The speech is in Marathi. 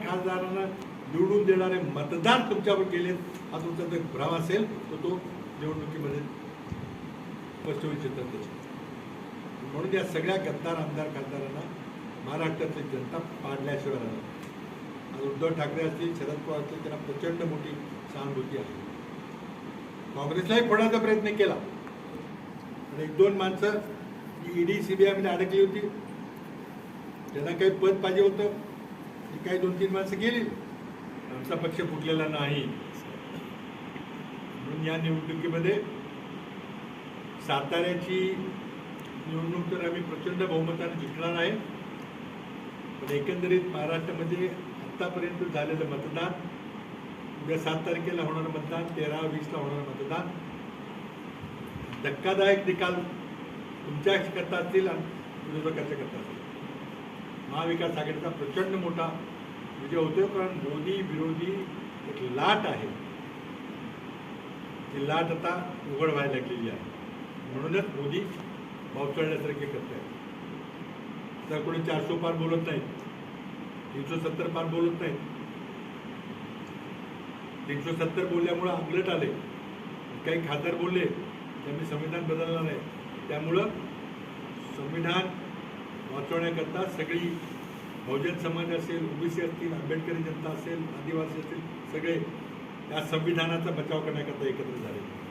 खासदारांना निवडून देणारे मतदार तुमच्यावर गेलेत हा तुमचा जो भ्रम असेल तर तो निवडणुकीमध्ये स्पष्ट होऊ शकतात म्हणून या सगळ्या गद्दार आमदार खासदारांना महाराष्ट्रातली जनता पाडल्याशिवाय राहणार आज उद्धव ठाकरे असतील शरद पवार असतील त्यांना प्रचंड मोठी सहानुभूती आहे. काँग्रेसलाही फोडायचा प्रयत्न केला. आणि एक दोन माणसं जी ईडी सीबीआयमध्ये अडकली होती. त्यांना काही पद पाहिजे होतं. ती काही दोन तीन माणसं गेली. आमचा पक्ष फुटलेला नाही. म्हणून या निवडणुकीमध्ये साताऱ्याची निवडणूक तर आम्ही प्रचंड बहुमताने जिंकणार आहे. पण एकंदरीत महाराष्ट्रामध्ये आत्तापर्यंत झालेलं मतदान उद्या सात तारखेला होणारं मतदान तेरा वीसला होणारं मतदान. धक्कादायक निकाल तुमच्या करता असतील आणि विरोधकाच्या करता असतील. महाविकास आघाडीचा प्रचंड मोठा विजय होतोय कारण मोदी विरोधी एक लाट आहे. ती लाट आता उघड व्हायला लागलेली आहे. म्हणूनच मोदी पावसाळ्यासारखे करत आहेत. तर कोणी चारशे पार बोलत नाहीत. तीनशे सत्तर पार बोलत नाहीत. तीनशे सत्तर बोलल्यामुळं अंगलट आले. काही खासदार बोलले त्यांनी संविधान बदलणार नाही त्यामुळं संविधान वाचवण्याकरता सगळी बहुजन समाज असेल ओबीसी असतील आंबेडकरी जनता असेल आदिवासी असतील सगळे या संविधानाचा बचाव करण्याकरता एकत्र झाले.